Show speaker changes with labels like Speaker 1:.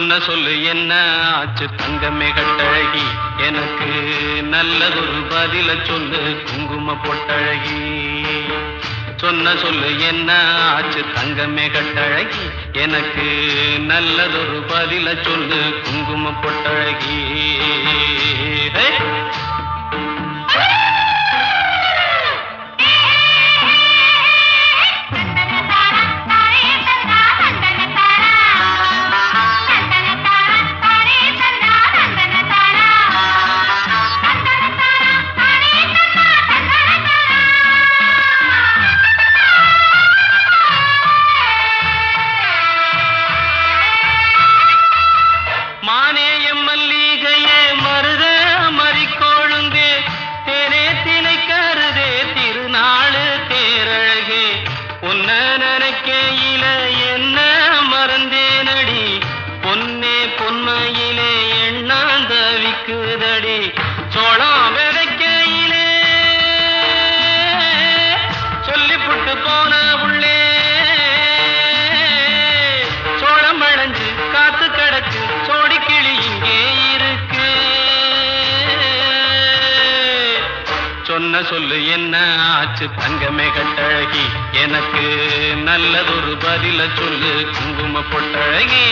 Speaker 1: சொன்ன சொல்லு என்ன ஆச்சு தங்கமே கட்டழகி? எனக்கு நல்லதொரு பதில சொல்லு குங்கும பொட்டழகி. சொன்ன சொல்லு என்ன ஆச்சு தங்கமே கட்டழகி? எனக்கு நல்லதொரு பதில சொல்லு குங்கும பொட்டழகி. மானேயம் மல்லிகையே மருத மறிக்கோழுந்தே தேனே தினை கருதே திருநாளு தேரழகே. உன்ன நினைக்கையில என்ன மறந்தேனடி பொன்னே பொன்மையிலே எண்ணாந்தவிக்குதடி. விக்குதடி சொன்ன சொல்லு என்ன ஆச்சு? தங்கமே கட்டழகி எனக்கு நல்லதொரு பதில சொல்லு. குங்கும பொட்டழகி.